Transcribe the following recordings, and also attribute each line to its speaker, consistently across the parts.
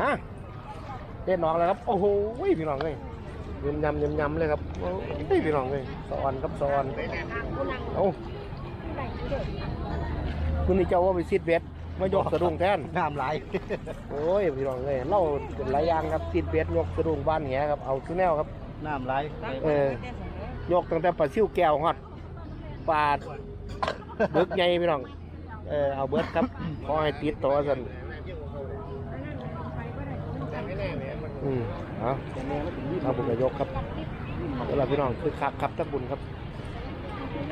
Speaker 1: ฮะเด็ดน้องเลยครับ โอ้โหพี่น้องเลยยำยำยำยำเลยครับโอ้ยพี่น้องเลยสอนครับสอนเอาคุณนี่เจ้าว่าไปซิดเวทมายกสะดุ้งแทน
Speaker 2: น้ำไหล
Speaker 1: โอ้ยพี่น้องเลยเล่าเป็นหลายอย่างครับซิดเวทยกสะดุ้งบ้านแหครับเอาทุแนวครับ
Speaker 2: น้ำไหล
Speaker 1: เออยกตั้งแต่ปลาซิ่วแก้วฮอดปลาเบิกใหญ่พี่น้องเออเอาเบิดครับขอให้ติดต่อสัน อืมเอาเอาบุกยกครับเวลาพี่น้องคือคักครับทักบุญครับ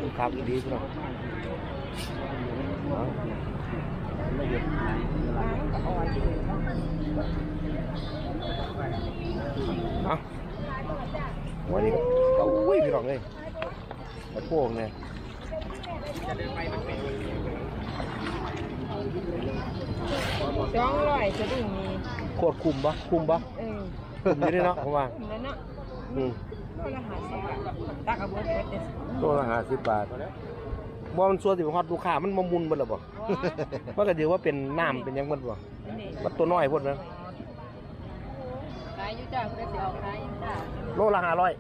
Speaker 1: คือคักดีพี่น้องเอาเอาวันนี้ก็อุ้ยพี่น้องเลยมาโป่งเนี่ย
Speaker 3: สองร้อยจะดึงมี
Speaker 1: โคตรคุ้มปะคุ้มปะ
Speaker 3: เออ
Speaker 1: คุ้มอยู่ด้วยเนาะผมว่า
Speaker 3: แล้วเนาะ
Speaker 1: อืม
Speaker 3: คนละหาสิบบาทตักเอาเบิดเบิดเด็ด
Speaker 1: ตัวละห้าสิบบาทบ่มันส่วนสิบฮอดลูกค้ามันมามุนเบิดแล้วบ่มันก็เดี๋ยวว่าเป็นน้ำเป็นหยังเบิดบ่มันตัวน้อยพุ่นนะ
Speaker 3: ขายอยู่จ้าเพื่อสิเอาขายอยู่จ้า
Speaker 1: โลละห้าร้อย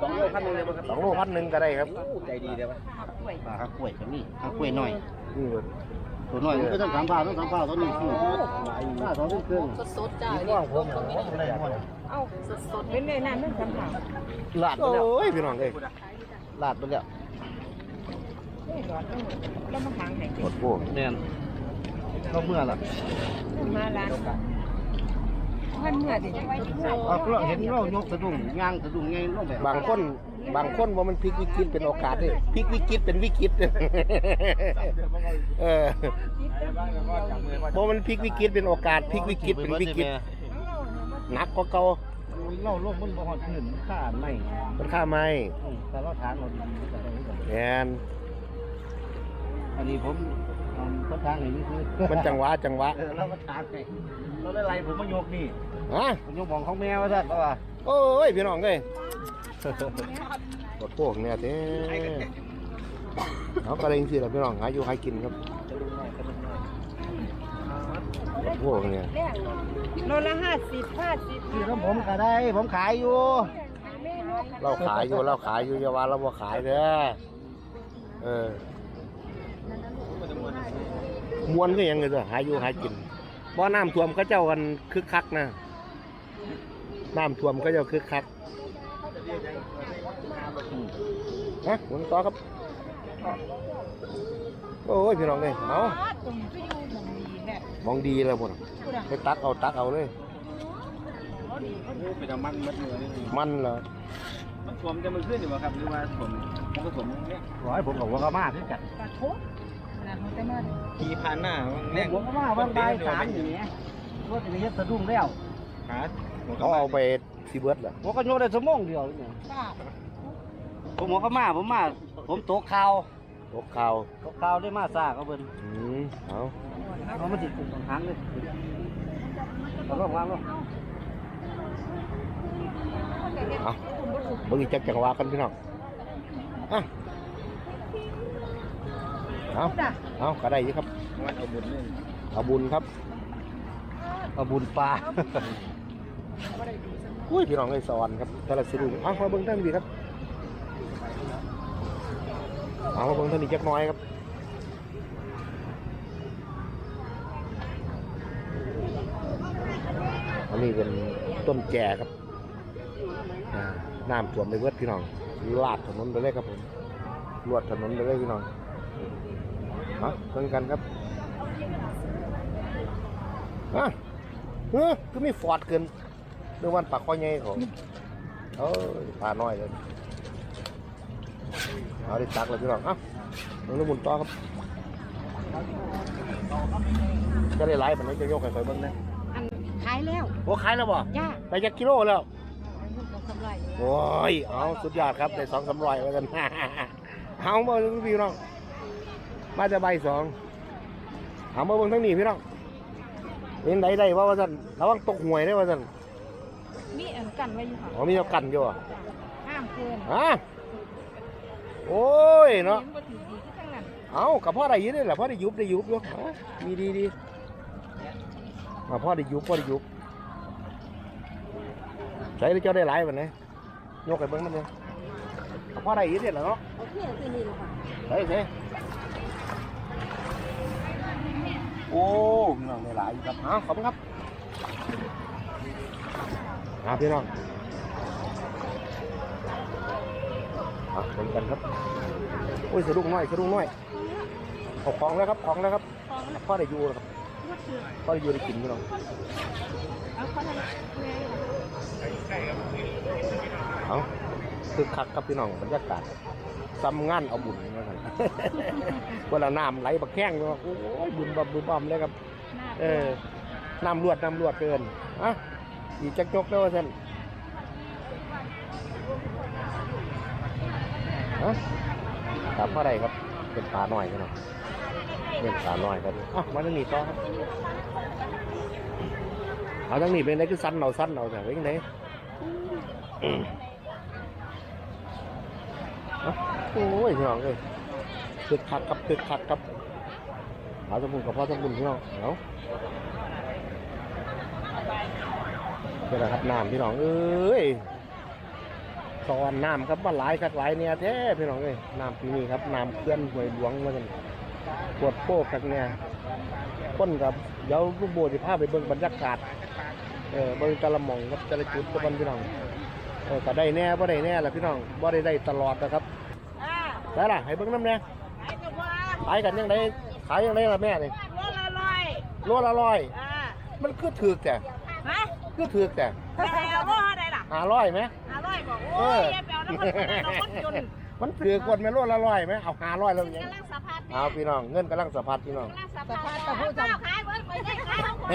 Speaker 1: สองโลพันหนึ่งสองโลพันหนึ่งก็ได้ครับ
Speaker 2: ใจดีเด้อ
Speaker 3: ขับกล้วย
Speaker 2: ปลาข้าวกล้วยก็มีข้าวกล้วยหน่อย
Speaker 1: นี่เบิด
Speaker 2: ตัวหน่อยมันก็ต้องสามเผาต้องสามเผาตัวนี้คือห้าสองเครื่อง
Speaker 3: สดๆจ้า
Speaker 2: ว่างผมอะไรหมด
Speaker 3: เอ้าสดๆเป็นเลยนั่นนั่นคำถาม
Speaker 2: ลาดไป
Speaker 1: โอ้
Speaker 2: แล้ว
Speaker 1: ยพี่น้องเอ้ย
Speaker 2: ลาดไปแล้ว
Speaker 3: เฮ้ยหลอดแล้วแล้วมาหางไหน
Speaker 1: หมดโป้
Speaker 2: แน่นเขาเมื่อล่ะ
Speaker 3: มาร้านพันเมื่อดิ
Speaker 2: เอาเราเห็นเรายกสะดุ้งย่างสะดุ้งไงลงแบบ
Speaker 1: บางคน บางคนว่ามันพลิกวิกฤตเป็นโอกาสเด้พลิกวิกฤตเป็นวิกฤตเออบ่มันพลิกวิกฤตเป็นโอกาสพลิกวิกฤตเป็นวิกฤตหนักกว่าเก่า
Speaker 2: เราลงมันบ่ฮอดพื้นข้าไม่
Speaker 1: มันค่าไม้
Speaker 2: แต่เราทางเราดี
Speaker 1: แอน
Speaker 2: อันนี้ผมต้นทางไหนนี่คือ
Speaker 1: มันจังหวะจังหวะ
Speaker 2: เออเรามาทางไหนเราได้ไรผมมายกนี่
Speaker 1: ฮะ
Speaker 2: ผมยกมองของแมวซะเพราะว่า
Speaker 1: โอ้ยพี่น้องเอ้ย รถพวกเนี่ยเด้เอากระเรงสิล่ะพี่น้องหาอยู่หากินครับรถพวกเนี่ย
Speaker 3: โลละห้าสิบห้าสิบ
Speaker 2: ที่ของผมก็ได้ ผมขายอยู่
Speaker 1: เราขายอยู่เราขายอยู่อย่าว่าเราบ่ขายเด้อเออมวนก็ยังไงตัวหาอยู่หากินบ่น้ำท่วมเขาเจ้ากันคึกคักนะน้ำท่วมเขาเจ้าคึกคัก ฮะหมุนต่อครับ โอ้ยพี่น้องเลยเอา
Speaker 3: ตุ่มก็อยู่หมองดีแหละ
Speaker 1: มองดีเลยหมด
Speaker 3: พูดอะ
Speaker 1: ไปตักเอาตักเอาเลย
Speaker 2: เป็นมันมัดมือนี่
Speaker 1: มันเหรอ
Speaker 4: มันผมจะมาขึ้นอยู่บ่ครับหรือว่าผมผมก็ผมเนี่ย
Speaker 2: ร้อยผมกับหัวกระมาที่จัด
Speaker 3: ปลาทุกนะเขาจะมา
Speaker 4: ขี่ผ่านหน้าเรียก
Speaker 2: หัวกระมาวันใบสามอย่างเงี้ยรถจะเฮ็ดสะดุ้งแล้ว
Speaker 4: หา
Speaker 1: เขาเอาไป ซีเบิร์ดเหรอ
Speaker 2: หัวก็โยกได้สมองเดียวเนี่ย
Speaker 3: ป้า
Speaker 2: ผมหัวกระมาผมมา ผมตกข่าว
Speaker 1: ตกข่าว
Speaker 2: ตกข่าวได้มาซ่าเขาเบิ่น
Speaker 1: อืมเอา
Speaker 2: เขามาติดตรงทางเลยเอาลงวางลง
Speaker 1: เอาเบิ่งอีกจักจังหวะกันพี่น้องอะเอาเอาก็ได้อยู่ครับ
Speaker 4: วันเอาบุญนี่
Speaker 1: เอาบุญครับ
Speaker 2: เอาบุญปลา
Speaker 1: อุ้ยพี่น้องไอ้สอนครับแต่ละสิรุงเอามาเบิ่งท่านดีครับเอามาเบิ่งท่านอีจักน้อยครับอันนี้เป็นต้นแก่ครับน้ำท่วมไปเบิดพี่น้องลาดถนนไปเลยครับผมลวดถนนไปเลยพี่น้องเอาเพิ่งกันครับอะเฮ้ยก็มีฟอร์ดเกิน เรื่องวันปากข้อใหญ่ของเออปลาน้อยเลยเอาได้ตักเลยพี่น้องเอ้าลงน้ำมุนต่อครับจะได้ไล่มันนี้จะยกให้คอยเบิ่งนะ
Speaker 3: อันขายแล้ว
Speaker 1: โอ้ขายแล้วบ่
Speaker 3: จ้า
Speaker 1: ได้จักกิโลแล้ว
Speaker 3: ลูกของกำไร
Speaker 1: โอ้ยเอาสุดยอดครับได้สองสามร้อยแล้วกันเอามาเบิ่งพี่น้องมาจะใบสองเอามาเบิ่งทั้งนี้พี่น้องเห็นได้ได้ว่าว่าสั่นระวังตกหวยได้ว่าสั่น
Speaker 3: มีอันกันไว้อยู่ค่ะ
Speaker 1: อ๋อมีเจ้ากันอยู่อะ
Speaker 3: ห้ามเกิน
Speaker 1: ฮะโอ้ยเนาะ
Speaker 3: บ่ถือดีที่ทั้งนั้น
Speaker 1: เอากับพ่อได้อยินได้แหละพ่อได้ยุบได้ยุบอยู่ฮะดีดีดีมาพ่อได้ยุบพ่อได้ยุบใส่เจ้าได้หลายวันไหนยกไปเบิ้งนั่นเลยเอาพ่อได้อีกเด็ดเหรอเนาะ
Speaker 3: โอเคคือนี่ค่ะ
Speaker 1: ใส่ใส่โอ้พี่น้องได้หลายอยู่ครับเอาขอบคุณครับ เอาพี่น้องเอาเหมือนกันครับโอ้ยสะดุ้งน้อยสะดุ้งน้อยเอาของแล้วครับของแล้วครับพ่อได้อยู่แล้วครับพ่อได้อยู่ได้กินพี่น้อง
Speaker 3: เอาเขาทำไง
Speaker 1: เอาคือคักครับพี่น้องบรรยากาศซ้ำงานเอาบุญมากันเวลาน้ำไหลบักแข้งเนาะโอ้ยบุญบำบุญบำเลยครับ เออน้ำรวดน้ำรวดเกินอะ อีกจักจกแล้วว่าท่านะครับเท่าไรครับ เป็นปลาหน่อยกันเนาะเป็นปลาหน่อยครับอะมาทางนี้ต่อครับเอาทางนี้เป็นไงคือสั้นเอาสั้นเอาแต่เป็นไงโอ้ยพี่น้องเอ้ยตึกคักกับตึกคักกับหาสมุนกับพ่อสมุนพี่น้องเอา เป็นไรครับน้ำพี่น้องเอ้ยตอนน้ำครับว่าหลายคักหลายเนี่ยแท้พี่น้องเอ้ยน้ำปีนี้ครับน้ำเคลื่อนหวยหลวงมากันปวดโป้คักเนี่ยคนกับเดี๋ยวลูกโบสิพาไปเบิ่งบรรยากาศเออเบิ่งกะละหม่องครับแต่ละจุดตะวันพี่น้องเออก็ได้แน่บ่ได้แน่ล่ะพี่น้องบ่ได้ได้ตลอดนะครับ
Speaker 3: อ่า
Speaker 1: ได้ล่ะให้เบิ่งน้ำเนี่ย
Speaker 3: ขายตัวว่า
Speaker 1: ขายกันยังไงขายยังไงล่ะแม่นี่
Speaker 3: โลละร้อย
Speaker 1: โลละร้อย
Speaker 3: อ่า
Speaker 1: มันคือถือกแต่
Speaker 3: ฮะ
Speaker 1: คือถือกแต่
Speaker 3: แต่เอาโลเท่าไหร่ล่ะ
Speaker 1: หาร้อยไหม
Speaker 3: ห้าร้อยบอกโอ้ยอย่าไปเอาน้ำมันน้ำมันจน
Speaker 1: มันถือกวนไหมโลละร้อยไหมเอาหาร้อยแล้วยัง
Speaker 3: กำลังสะพัด
Speaker 1: เอาพี่น้องเงินกำลังสะพัดพี่น้อง
Speaker 3: กำลังสะพัดกับผู้ชมขายเบิดไปได้ขายของคน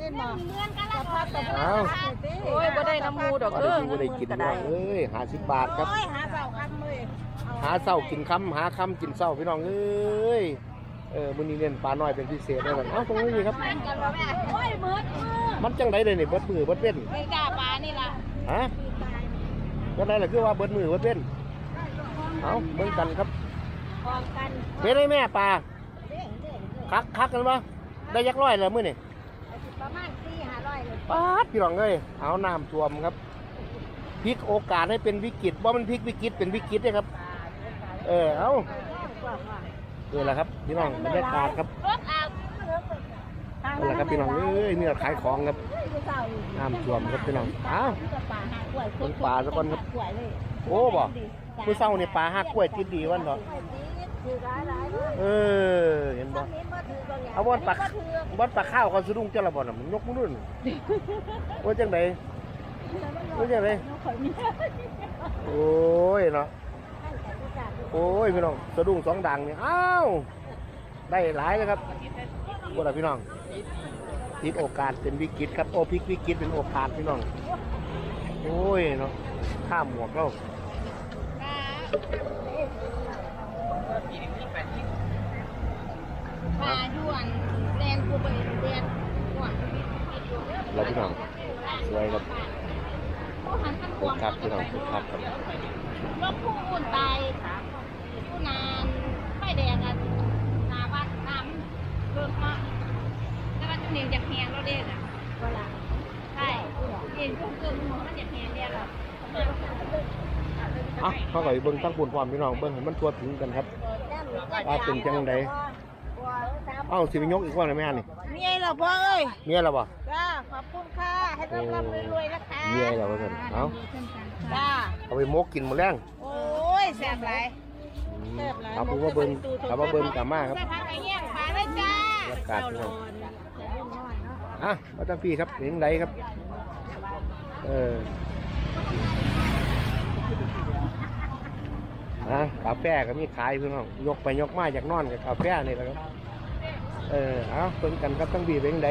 Speaker 3: นี่มาเงินกำลังสะพัดกับผู้
Speaker 1: เอา
Speaker 3: โอ้ยบ่ได้น้ำมูดอก
Speaker 1: พอ
Speaker 3: เด้
Speaker 1: ได้
Speaker 3: อ
Speaker 1: กินก็ได้กินพี่น้องเอ้ยหาสิบบาทครับ
Speaker 3: โอ้ยหาเสาคันเลย
Speaker 1: หาเศร้ากินค่ำหาค่ำกินเศร้าพี่น้องเอ้ยเออมื้อนี้เน้นปลาน้อยเป็นพิเศษเลยเอ้าตรงนี้ครับ
Speaker 3: มันกันว่าแม่โอ้ยเบิด มือ
Speaker 1: มันจังไดเลยนี่เบิดมือเบิดเป็น
Speaker 3: ไม่กล้าปลานี่ล่ะ
Speaker 1: ฮะจังไดล่ะคือว่าเบิดมือเบิดเป็นเอาเบิ่งกันครับ
Speaker 3: พร้อมกัน
Speaker 1: เป็นไอ้แม่ปลาคักคักกันปะได้ยักร้อยแล้วมื้อนี่
Speaker 3: ประมาณสี่ห้าร้อยเลย
Speaker 1: ป๊าดพี่น้องเอ้ยเอาน้ำท่วมครับพลิกโอกาสให้เป็นวิกฤตว่ามันพลิกวิกฤตเป็นวิกฤตเลยครับ เออเอานี่แหละครับพี่น้องบรรยากาศครับ
Speaker 3: รถเอา
Speaker 1: นี่แหละครับพี่น้องเอ้ยนี่แหละขายของครับน้ำท่วมครับพี่น้องอ้าวคนป่าสักคนครับโอ้บ่มื้อเช้าเนี่ปลาหักกล้วยติดดีวันเถอะเออเห็นบ่เอาบอนปลาบอนปลาข้าวก็สะดุ้งเจ้าละบ่นมันยกมือนู่นว่าจังไดว่าจังไดโอ้ยเนาะโอ้ยพี่น้องสะดุ้งสองดังเนี่ยอ้าว ได้หลายเลยครับว่าล่ะพี่น้องพลิกโอกาสเป็นวิกฤตครับโอ้พลิกวิกฤตเป็นโอกาสพี่น้องโอ้ยเนาะข้ามหมวกเรา
Speaker 3: ปลาด่วนแรงกูไปแดงหวาน
Speaker 1: เราพี่น้องสวยครับคึกคักพี่น้องคึกคักครับ
Speaker 3: รถผู้อุ่นตายผู้นานไม่แดงกันนาวัดน้ำ เบิ่มมากแล้วก็จะเนียงจากแหงเราเด็กอะเวลาใช่เห็นพวกเกินมันจากแหงเดียวเรา
Speaker 1: อะเขาก็ไปเบิ่งตั้งปุ่นความพี่น้องเบิ่งให้มันทั่วถึงกันครับว่าเป็นจังไดเอ้าสิไปยกอีกว่าเลยแม่นี่
Speaker 3: เมียเราพ่อเอ้ย
Speaker 1: เมียเราบ่
Speaker 3: จ้าขอบคุณค่ะให้ร่ำร่ำรวยๆนะคะ
Speaker 1: เมียเราว่าซั่นเอ้า
Speaker 3: จ้า
Speaker 1: เอาไปมกกินมื้อแรง
Speaker 3: โอ้ยแซ่บหลาย
Speaker 1: อืมเอาผู้ว่าเบิ่งเอาว่าเบิ่งกลับมาครับ
Speaker 3: จ้า
Speaker 1: บรรยากาศพี่น้องอะมาตั้งพี่ครับเห็นไดครับ เอออะกาแฟก็มีขายพี่น้องยกไปยกมาจากนอนกับกาแฟนี่แหละครับ เออเอาเพิ่นกันครับตั้งพี่เป็นได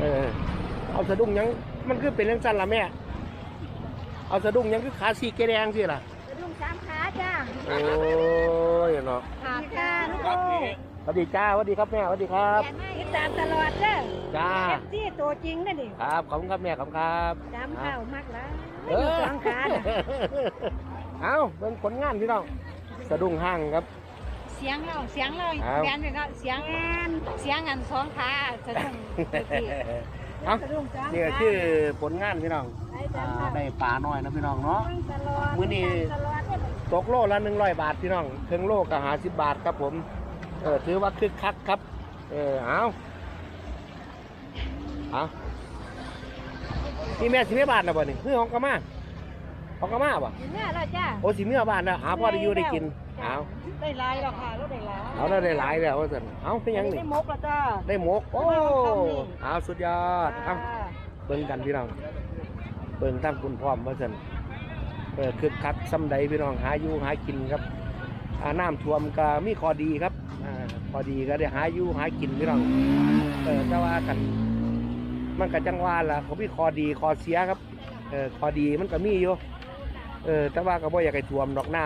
Speaker 1: เออ เอาสะดุ้งหยังมันคือเป็นเรื่องสั้นละแม่ เอาสะดุ้งหยังคือขาสีแกแดงสิล่ะ
Speaker 3: กระดุมสามขาจ้า
Speaker 1: โอ้ยเนาะ
Speaker 3: ขาจ้าลูกโอ้
Speaker 1: สวัสดีจ้าสวัสดีครับแม่สวัสดีครับ
Speaker 3: ติดตามตลอดเด้อ
Speaker 1: จ้า
Speaker 3: เอฟซีตัวจริงนั่นดิ
Speaker 1: ครับขอบคุณครับแม่ขอบคุณครับ
Speaker 3: จำข้าวมากแล้ว
Speaker 1: เออ
Speaker 3: สองขาน่ะ
Speaker 1: เอาเป็นผลงานพี่น้องสะดุ้งห้างครับ
Speaker 3: สีสียงเราเสียงเรา
Speaker 1: ครับ
Speaker 3: แบนไปก็เสียงเสียงอันสองขาสะดุ้งเมื่อกี้
Speaker 1: เอ้า
Speaker 3: สะดุ้งจ้า
Speaker 1: นี่ก็คือผลงานพี่น้อง
Speaker 3: ได้จ้า
Speaker 1: อ่าได้ปลาน้อยนะพี่น้องเนาะ
Speaker 3: ตลอด
Speaker 1: มื้อนี้
Speaker 3: ตลอดเนี่ย
Speaker 1: ตกโลละหนึ่งร้อยบาทพี่น้องเครื่องโลก็หาสิบบาทครับผม เออถือว่าคึกคักครับ เออเอาเอานี่แม่สิเมื่อบาทนะบ่นี่เพื่อของกะมาของกะมาบ่
Speaker 3: เนี่ยเราจ้า
Speaker 1: โอ้สิเมื่อบาทแล้วหาพ่อได้อยู่ได้กินเอา
Speaker 3: ได้หลายแล้วค่ะเราได้หลาย
Speaker 1: เอาได้หลายแล้วว่าสันเอาเป็นหยังนี่
Speaker 3: ได้มกแล้วจ้า
Speaker 1: ได้หมกโอ้
Speaker 3: ได้หมกครับนี่
Speaker 1: เอาสุดยอดเอาเบิ่งกันพี่น้องเบิ่งตั้งคุณพร้อมว่าสันเออคึกคักซ้ำใดพี่น้องหาอยู่หากินครับอา น้ำท่วมก็มีข้อดีครับอ่าข้อดีก็ได้หาอยู่หากินพี่น้องเออแต่ว่ากันมันก็จังว่าล่ะเขามีข้อดีข้อเสียครับเออข้อดีมันก็มีอยู่เออแต่ว่าก็บ่อยากให้ท่วมดอกน้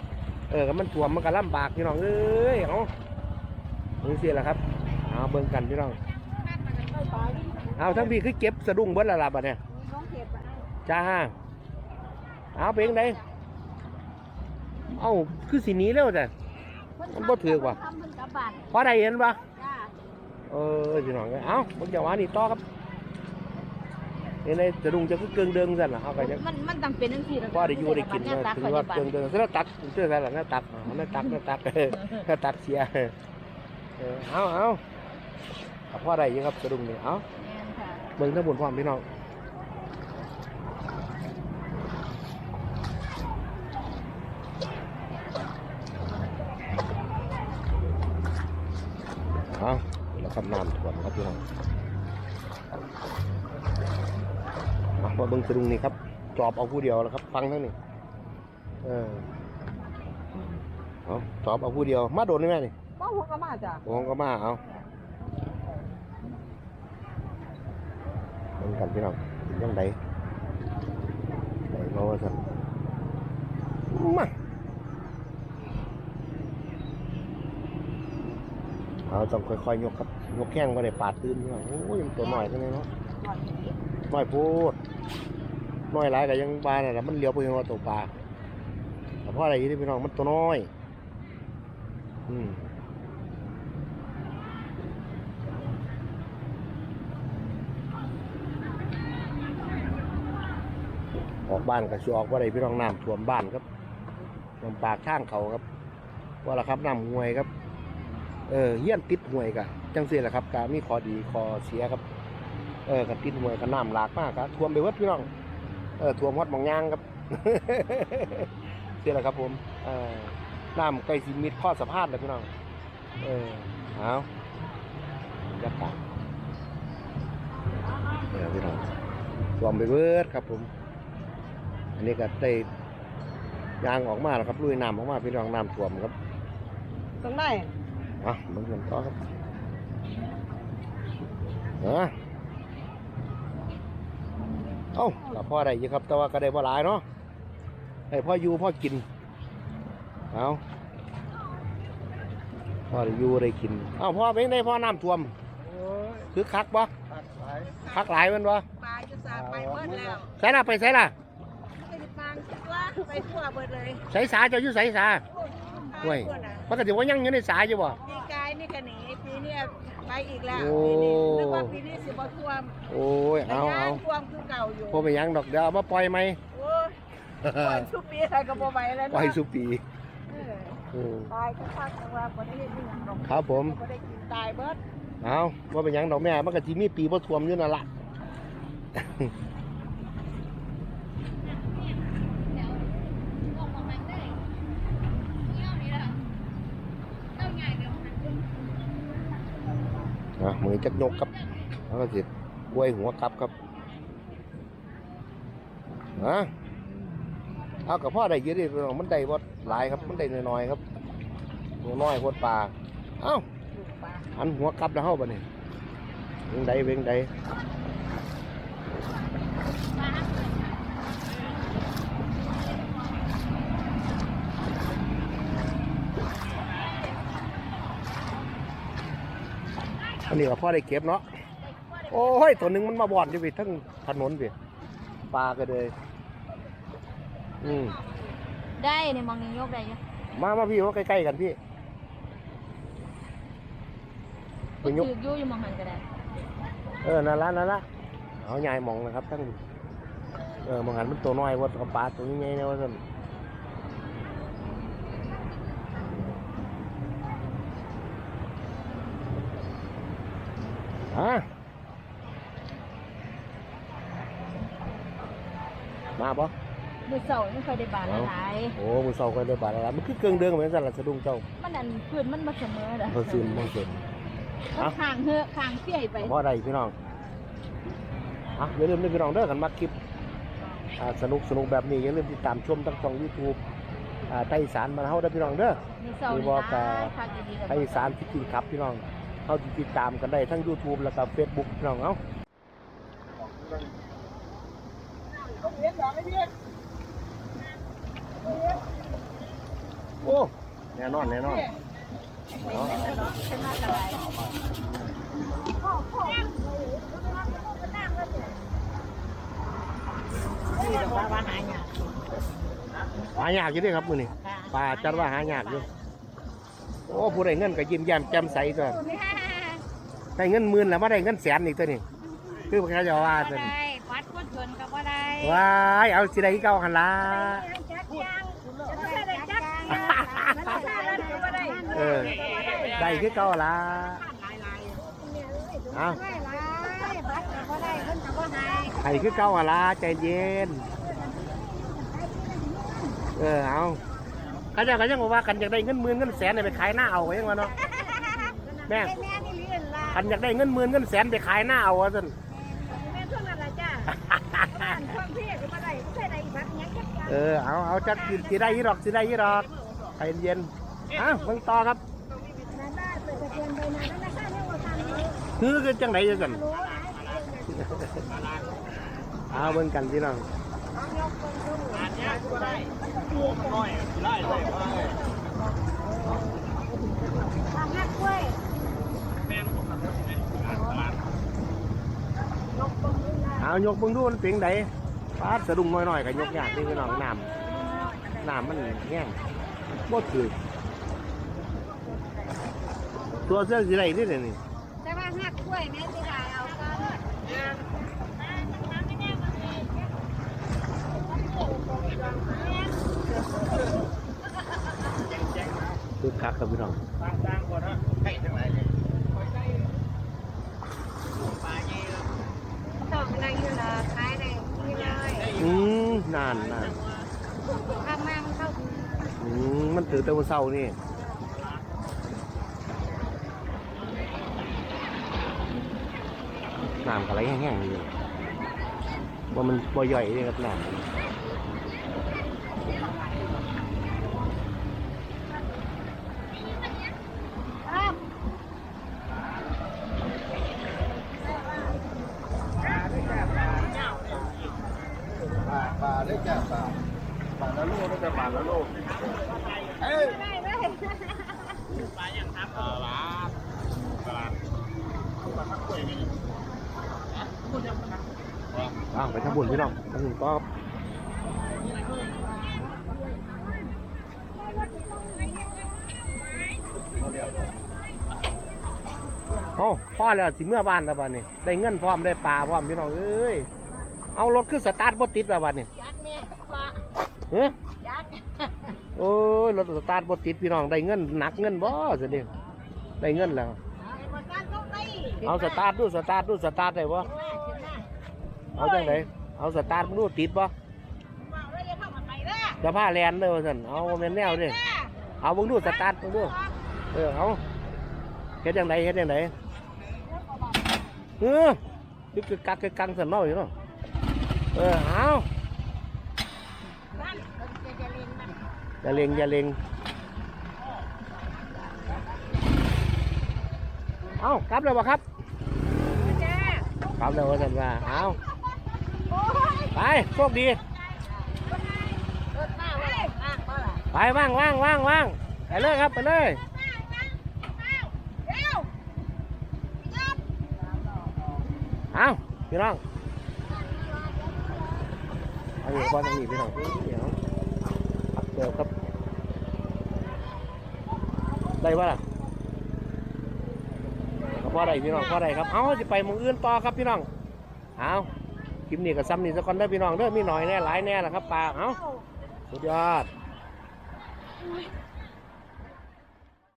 Speaker 1: ำเออก็มันท่วมมันก็ลำบากพี่น้องเอ้ยเอานี่สิแหละครับเอาเบิ่งกันพี่น้องเอาทั้งพี่คือเก็บสะดุ้งเบิดและล่ะบัดเนี่ยจ้าเอาเพลงใด เอ้าคือสีนี้เร็วแต่มันบ่ถือกว่ะ
Speaker 3: ทำเพิ่นกลับบ้าน
Speaker 1: พอได้เห็นปะ
Speaker 3: จ้า
Speaker 1: เออพี่น้องเอ้ยเอ้าผมจะว่านี่ต่อครับนี่ในสะดุ้งจะคือเกิงเดิงสั่นล่ะเอาไปจะ
Speaker 3: มันมันต้องเป็นจังซี่ล่ะ
Speaker 1: พอได้อยู่ได้กิน
Speaker 3: เนี่ย
Speaker 1: เออ
Speaker 3: ตัก
Speaker 1: ถือว่า
Speaker 3: ปัจ
Speaker 1: เกิ
Speaker 3: จุ
Speaker 1: ง
Speaker 3: บัน
Speaker 1: เดิงแล้วตักเสื้อใส่หลังแล้วตักเอาแล้วตักแล้วตักเออแล้วตักเสียเออเอาเอาเอาพ่อได้อยังครับสะดุ้งนี่เอา
Speaker 3: แม่นค่ะ
Speaker 1: เบิ่งทั้งบนความพี่น้องเอา แล้วครับน้ำท่วมครับพี่น้องมามาเบิ่งสะดุ้งนี่ครับ จอบเอาผู้เดียวแล้วครับ ฟังทั้งนี้เออเอาจอบเอาผู้เดียว มาโดนได้ไหมนี่
Speaker 3: ป้าหัวก็มาจ้ะ
Speaker 1: โอ้ก็มาเอาเหมือนกันพี่น้องเป็นยังไงไหนมาว่าสันมา เอาต้องค่อยๆยกครับยกแข้งก็ได้ปาดตื้นพี่น้องโอ้ยมันตัวหน่อยเท่านี้เนาะน้อยพูดน้อยหลายก็ยังบานน่ะแหละมันเลี้ยวไปเห็นว่าตัวปลาแต่เพราะอะไรอยี่นี่พี่น้องมันตัวน้อยอืมออกบ้านก็สิออกว่าไรพี่น้องน้ำท่วมบ้านครับน้ำปากข้างเขาครับว่าละครับน้ำห่วยครับ เออเฮี้ยนติดห่วยกะจังเสียแหละครับกามีข้อดีข้อเสียครับ เออกับติดห่วยกับน้ำหลากมากครับท่วมไปวัดพี่น้องเออท่วมวัดบางยางครับเสียแหละครับผมเออน้ำใกล้สิมิดข้อสะพานเลยพี่น้องเออเอาบรรยากาศเออพี่น้องท่วมไปเบิดครับผม อันนี้ก็ได้ยางออกมาแล้วครับลุยน้ำออกมาพี่น้องน้ำท่วมครับ
Speaker 3: ตรงได้
Speaker 1: อะมันกันต่อครับอะเอ้ากับพ่อได้อยู่ครับ แต่ว่าก็ได้บ่หลายเนาะให้พ่ออยู่พ่อกิน เอาพ่อได้อยู่ได้กิน เอ้าพ่อเป็นได้พ่อน้ำท่วม
Speaker 2: โอ้ย
Speaker 1: คือคักบ่
Speaker 2: ตัดสาย
Speaker 1: คักหลายแมันบ่
Speaker 3: ปลาจะสาดไปเบิดแล้ว
Speaker 1: ใส่ละไปใส่ละ
Speaker 3: ไปปางตัวไปทั่วเบิดเลย
Speaker 1: ใส่สาเจ้าอยู่ใส่สาเว้ยมันก็ถือว่ายังอยู่ในสาอยู่บ่
Speaker 3: ปีกายนี่ก็หนีปีนี้ไป อีกแล้ว
Speaker 1: โอ้
Speaker 3: ปีนี้นึกว่าปีนี้สิบ่ท่วม
Speaker 1: โอ้ยเอา
Speaker 3: แต่
Speaker 1: เอา
Speaker 3: ย่งท่วมคือเก่าอยู่
Speaker 1: พอไปยังดอกเดี๋ยวเอามาปล่อยไหม
Speaker 3: โอ้ยปล่อยทุกปีอะไรก็บ่ไหวแล้ว
Speaker 1: ปล่อย
Speaker 3: เนาะ
Speaker 1: สุปี
Speaker 3: เออ
Speaker 1: อืม
Speaker 3: ตายก็พักจังว่าบ่ได้เฮ็ดอีหยังหรอก
Speaker 1: ครับผม
Speaker 3: บ่ได้กินตายเบิด
Speaker 1: เอาว่าเป็นหยังดอกแม่มันก็สิมีปีบ่ท่วมอยู่นั่นล่ะ มือจักยกครับ แล้วก็สิกล้วยหัวกลับครับนะเอากับพ่อได้เยอะดิมันได้บ่หลายครับ มันได้น้อยๆครับหน้อยหัวปลาเอ้าอันหัวกลับแล้วเฮาบ่นี่เวงใดเวงใด อันนี้ก็พ่อได้เก็บเนาะโอ้ยตัวหนึ่งมันมาบ่อนอยู่ทั้งถนนพี่ปลาก็เลยอืม
Speaker 3: ได้ในมองยังยกได้ยัง
Speaker 1: มามาพี่ว่าใกล้ๆกันพี่ไป
Speaker 3: ก็
Speaker 1: ยก
Speaker 3: ยู่อยู่มองหันก็ได้
Speaker 1: เออนั่นละนั่นละเขาใหญ่มองนะครับทั้งเออมองหันมันตัวน้อยว่าเอาปลาตัวนี้ใหญ่นะว่าซั่น ฮะมาปะ
Speaker 3: มือเสาไม่ค่อยได้บานหลาย
Speaker 1: โอ้มือเสาก็ได้บาทแล้วมันคือเครื่องเดิมเหมือนกันละสะดุ้งเจ้า
Speaker 3: มันอันพื้นมันมาเสมอเด้อ
Speaker 1: เพอซึมมันเสร็จ
Speaker 3: มันข้างเหือะข้างเสียไป
Speaker 1: เพราะอะไรพี่น้องอะอย่าลืมนะพี่น้องเด้อกันมาคลิปอ่าสนุกสนุกแบบนี้อย่าลืมติดตามชมทั้งช่องยูทูบอ่าไทยอีสานมานเฮาได้อพี่น้องเด้อ
Speaker 3: มีเสา
Speaker 1: มี
Speaker 3: นี่
Speaker 1: บ่
Speaker 3: ล่ะ
Speaker 1: กะ
Speaker 3: คักดีๆกับ
Speaker 1: ไทยอีสานที่กินครับพี่น้อง เขาติดตามกันได้ทั้ง YouTube แล้วก็ Facebook น้องเอ้าโอ้แน่นอนแน่นอนเนาะ
Speaker 3: ว่าว่าหายาก
Speaker 1: หยากอยู่ด้ครับมือนี้ปลาจัดว่าหายากอยู่โอ้ผู้ได้เงินก็ยิ้มแย้มแจ่มใสตัว ได้เงินหมื่นแล้วมาได้เงินแสนอีกตัวนี้คือพระเจ้าว่าตัวนี้
Speaker 3: ได้วัดคนชนกับว่าได้
Speaker 1: ว้ายเอาสิได้คือเก่าหั่นล่ะ
Speaker 3: จักยังจะใส่ได้จักมันใส่แล้วถือว่าได้
Speaker 1: เออได้คือเก่าล่ะเอา
Speaker 3: ไม่หลายบัตรก็ได้เพิ่นก็บ่ให้
Speaker 1: ให้คือเก่าหั่นล่ะใจเย็นเออเอาเขาเจะเขายังบอกว่ากันอยากได้เงินหมื่นเงินแสนเนี่ยไปขายหน้าเอาไว้ยังวะเนาะแม่
Speaker 3: แม่นี่เรียนล่ะ
Speaker 1: กันอยากได้เงินหมื่นเงินแสนไปขายหน้าเอาวะสัน
Speaker 3: แม่เพิ่นนั่นล่ะจ้าบ้านช่วงพี่ก็บ่ได้บ่ใช่ได้บัตรยังจักยัง
Speaker 1: เออเอาเอาจัดกินสิได้ยี่ดอกสิได้ยี่ดอกใจเย็นๆอะเบิ่งต่อครับ
Speaker 3: นั่นได้เปิดตะเกียงไปนะนั่นนะคะเรียกว่าทางนี้
Speaker 1: คือคือจังไหนจังสัน
Speaker 3: รู้
Speaker 1: เอาเบิ่งกันพี่น้อง
Speaker 3: ทางนักกล้วย
Speaker 1: เอายกเบิ่งดูมันเป็นไดปาสะดุ้งหน้อยๆกับยกยากนี่พี่น้องน้ำน้ำมันแห้งบ่ถือตัวเสื้อสิได้นี่เดี๋ยวนี่
Speaker 3: แต่ว่าหักกล้วยแม่สิได้เอากัน
Speaker 1: คือคักครับพี่น้อง
Speaker 3: ต้งๆก่อนฮะให้จังได้อยู่ละขายได้นี่เลย
Speaker 1: อืมนานนาน
Speaker 3: ข้างมามันเข้า
Speaker 1: อืมมันถือแต่วันเสาร์นี่น้ำอะไรแห้งๆอยู่ว่ามันบ่ย่อยเลยครับน้ำ
Speaker 2: ได้จ้าปลาปลาละโลได้จ้าปลาละโลเอ้ย
Speaker 3: ได้เลย
Speaker 1: อ้าวไปทำบุญพี่น้องทำบุญก็โอ้พ่อแล้วสิเมื่อบ้านแล้วบ้านนี่ได้เงินพร้อมได้ปลาพร้อมพี่น้องเอ้ย เอารถขึ้นสตาร์ทบ่ติดแล้วบ้านนี่
Speaker 3: ยักษ์เนี่ยปลา
Speaker 1: เฮ้ย
Speaker 3: ยักษ์
Speaker 1: โอ้ยรถสตาร์ทบ่ติดพี่น้องได้เงินหนักเงินบ่สิเดีได้เงินแล้ว
Speaker 3: มาการต้องไป
Speaker 1: เอาสตาร์ทดูสตาร์ทดูสตาร์ทได้บ่เอาจังไดเอาสตาร์ทมึงดูติดบ่
Speaker 3: ว่าเราจะเข้ามาไปเด้อ
Speaker 1: จะพาแลนเลยว่าซั่นเอาแม่นแนวเด้เอามึงดูสตาร์ทมึงดูเออเอาเฮ็ดจังไดเฮ็ดจังไดเออยึกกึกกักกึกกังซั่นเนาะอยู่เนาะ เออเอา
Speaker 3: บ้านจะเล่นมัน
Speaker 1: อย่าเล็งอย่าเล็งเอากลับแล้วบ่ครับ
Speaker 3: ก
Speaker 1: ลับแล้วว่าซั่นว่าเอา
Speaker 3: โอ้ย
Speaker 1: ไปโชคดี
Speaker 3: ไป
Speaker 1: ว่างว่างว่างว่างไปเลยครับไปเลย
Speaker 3: เร็ว
Speaker 1: เอาพี่น้อง เออยู่บ้านตรงนี้พี่น้องเดี๋ยวปักเดียวครับ ได้ปะล่ะเอาพ่อใดพี่น้องพ่อใดครับ เอ้าจะไปมองอื่นต่อครับพี่น้อง เอาคลิปนี้กับซ้ำนี่สักคนได้พี่น้องเด้อมีหน่อยแน่หลายแน่ละครับปลาเอ้าสุดยอด